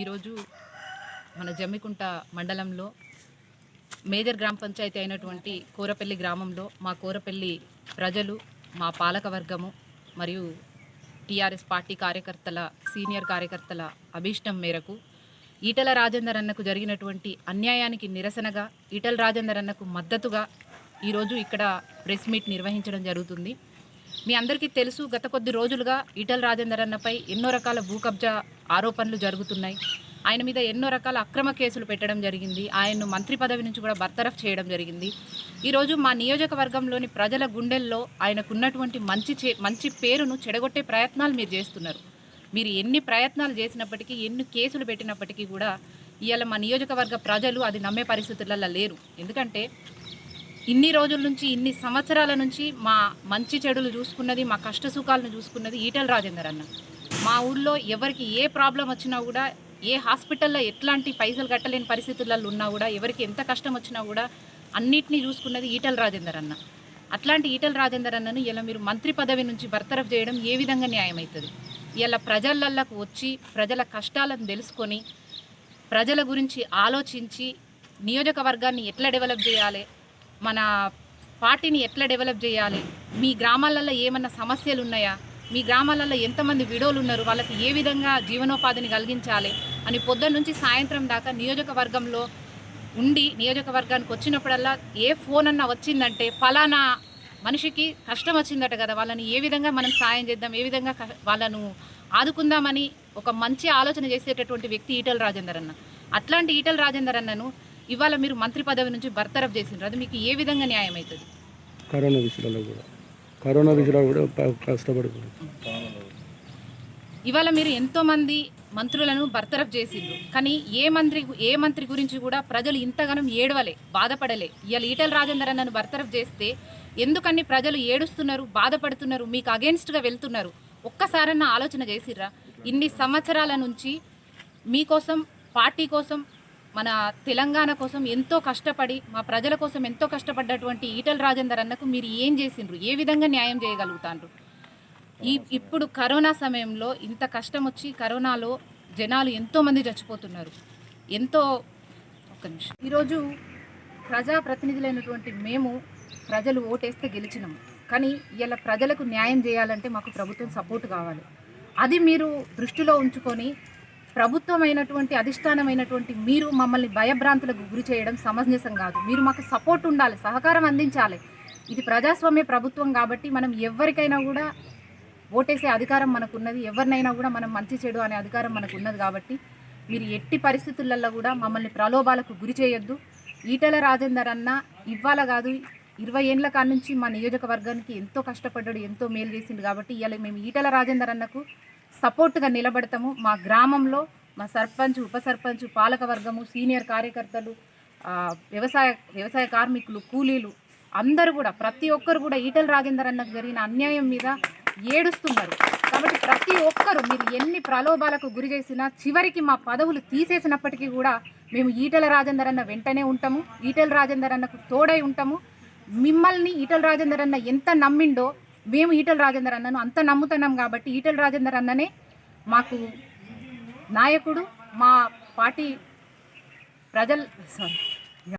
ఈరోజు మన జమ్మికుంట మండలంలో మేజర్ గ్రామ పంచాయతీ అయినటువంటి కోరపల్లి గ్రామంలో మా కోరపల్లి ప్రజలు మా పాలక వర్గము మరియు టీఆర్ఎస్ పార్టీ కార్యకర్తల సీనియర్ కార్యకర్తల అభీష్టం మేరకు ఈటల రాజేందర్ అన్నకు జరిగినటువంటి అన్యాయానికి నిరసనగా ఈటల రాజేందర్ అన్నకు మద్దతుగా ఈరోజు ఇక్కడ ప్రెస్ మీట్ నిర్వహించడం జరుగుతుంది. మీ అందరికీ తెలుసు గత కొద్ది రోజులుగా ఈటల రాజేందర్ అన్నపై ఎన్నో రకాల భూ కబ్జా ఆరోపణలు జరుగుతున్నాయి. ఆయన మీద ఎన్నో రకాల అక్రమ కేసులు పెట్టడం జరిగింది. ఆయన్ను మంత్రి పదవి నుంచి కూడా బర్తరఫ్ చేయడం జరిగింది. ఈరోజు మా నియోజకవర్గంలోని ప్రజల గుండెల్లో ఆయనకున్నటువంటి మంచి చే మంచి పేరును చెడగొట్టే ప్రయత్నాలు మీరు చేస్తున్నారు. మీరు ఎన్ని ప్రయత్నాలు చేసినప్పటికీ ఎన్ని కేసులు పెట్టినప్పటికీ కూడా ఇవాళ మా నియోజకవర్గ ప్రజలు అది నమ్మే పరిస్థితులలో లేరు. ఎందుకంటే ఇన్ని రోజుల నుంచి ఇన్ని సంవత్సరాల నుంచి మా మంచి చెడులు చూసుకున్నది మా కష్ట సుఖాలను చూసుకున్నది ఈటల రాజేందర్ అన్న. మా ఊళ్ళో ఎవరికి ఏ ప్రాబ్లం వచ్చినా కూడా ఏ హాస్పిటల్లో ఎట్లాంటి పైసలు కట్టలేని పరిస్థితులలో ఉన్నా కూడా ఎవరికి ఎంత కష్టం వచ్చినా కూడా అన్నిటినీ చూసుకున్నది ఈటల రాజేందర్ అన్న. అట్లాంటి ఈటల రాజేందర్ అన్నను ఇలా మీరు మంత్రి పదవి నుంచి బర్తరఫ్ చేయడం ఏ విధంగా న్యాయమవుతుంది ఇలా ప్రజలకు వచ్చి ప్రజల కష్టాలను తెలుసుకొని ప్రజల గురించి ఆలోచించి నియోజకవర్గాన్ని ఎట్లా డెవలప్ చేయాలి? మన పార్టీని ఎట్లా డెవలప్ చేయాలి? మీ గ్రామాలలో ఏమన్నా సమస్యలు ఉన్నాయా మీ గ్రామాలలో ఎంతమంది విడోలు ఉన్నారు వాళ్ళకి ఏ విధంగా జీవనోపాధిని కలిగించాలి? అని పొద్దున్న నుంచి సాయంత్రం దాకా నియోజకవర్గంలో ఉండి నియోజకవర్గానికి వచ్చినప్పుడల్లా ఏ ఫోన్ అన్నా వచ్చిందంటే ఫలానా మనిషికి కష్టం వచ్చిందట కదా. వాళ్ళని ఏ విధంగా మనం సాయం చేద్దాం? ఏ విధంగా వాళ్ళను ఆదుకుందామని ఒక మంచి ఆలోచన చేసేటటువంటి వ్యక్తి ఈటల రాజేందర్ అన్న. అట్లాంటి ఈటల రాజేందర్ అన్నను ఇవాళ మీరు మంత్రి పదవి నుంచి బర్తరఫ్ చేసిండ్రు. అది మీకు ఏ విధంగా న్యాయం అవుతుంది? కరోనా విషయాలలో కూడా. కరోనా విషయాలు కూడా కష్టపడుతుంది ఇవాళ మీరు ఎంతో మంది మంత్రులను బర్తరఫ్ చేసిండ్రు. కానీ ఏ మంత్రి ఏ మంత్రి గురించి కూడా ప్రజలు ఇంతగానం ఏడవలే బాధపడలే. ఇవాళ ఈటల రాజేందర్ అన్నను బర్తరఫ్ చేస్తే ఎందుకని ప్రజలు ఏడుస్తున్నారు బాధపడుతున్నారు మీకు అగేన్స్ట్గా వెళ్తున్నారు? ఒక్కసారన్నా ఆలోచన చేసిర్రా? ఇన్ని సంవత్సరాల నుంచి మీకోసం పార్టీ కోసం మన తెలంగాణ కోసం ఎంతో కష్టపడి మా ప్రజల కోసం ఎంతో కష్టపడ్డటువంటి ఈటల రాజేందర్ అన్నకు మీరు ఏం చేసిండ్రు? ఏ విధంగా న్యాయం చేయగలుగుతాండ్రు? ఈ ఇప్పుడు కరోనా సమయంలో ఇంత కష్టం వచ్చి కరోనాలో జనాలు ఎంతోమంది చచ్చిపోతున్నారు. ఎంతో ఒక నిమిషం. ఈరోజు ప్రజాప్రతినిధులైనటువంటి మేము ప్రజలు ఓటేస్తే గెలిచినాము కానీ ఇలా ప్రజలకు న్యాయం చేయాలంటే మాకు ప్రభుత్వం సపోర్ట్ కావాలి. అది మీరు దృష్టిలో ఉంచుకొని ప్రభుత్వమైనటువంటి అధిష్టానమైనటువంటి మీరు మమ్మల్ని భయభ్రాంతులకు గురి చేయడం సమంజసం కాదు. మీరు మాకు సపోర్ట్ ఉండాలి సహకారం అందించాలి. ఇది ప్రజాస్వామ్య ప్రభుత్వం కాబట్టి మనం ఎవరికైనా కూడా ఓటేసే అధికారం మనకున్నది ఎవరినైనా కూడా మనం మంచి చెడు అనే అధికారం మనకు ఉన్నది కాబట్టి మీరు ఎట్టి పరిస్థితులలో కూడా మమ్మల్ని ప్రలోభాలకు గురి చేయొద్దు. ఈటల రాజేందర్ అన్న ఇవ్వాల కాదు ఇరవై ఏళ్ళ కాడ నుంచి మా నియోజకవర్గానికి ఎంతో కష్టపడ్డాడు ఎంతో మేలు చేసిండు కాబట్టి ఇవాళ మేము ఈటల రాజేందర్ అన్నకు సపోర్ట్గా నిలబడతాము. మా గ్రామంలో మా సర్పంచ్ ఉప సర్పంచ్ పాలక వర్గము సీనియర్ కార్యకర్తలు వ్యవసాయ వ్యవసాయ కార్మికులు కూలీలు అందరూ కూడా ప్రతి ఒక్కరు కూడా ఈటల రాజేందర్ అన్నకు జరిగిన అన్యాయం మీద ఏడుస్తున్నారు. కాబట్టి ప్రతి ఒక్కరు మీరు ఎన్ని ప్రలోభాలకు గురి చేసినా చివరికి మా పదవులు తీసేసినప్పటికీ కూడా మేము ఈటల రాజేందర్ అన్న వెంటనే ఉంటాము. ఈటల రాజేందర్ అన్నకు తోడై ఉంటాము. మిమ్మల్ని ఈటల రాజేందర్ అన్న ఎంత నమ్మిండో మేము ఈటల రాజేందర్ అన్నను అంత నమ్ముతున్నాం కాబట్టి ఈటల రాజేందర్ అన్ననే మాకు నాయకుడు మా పార్టీ ప్రజలు సారీ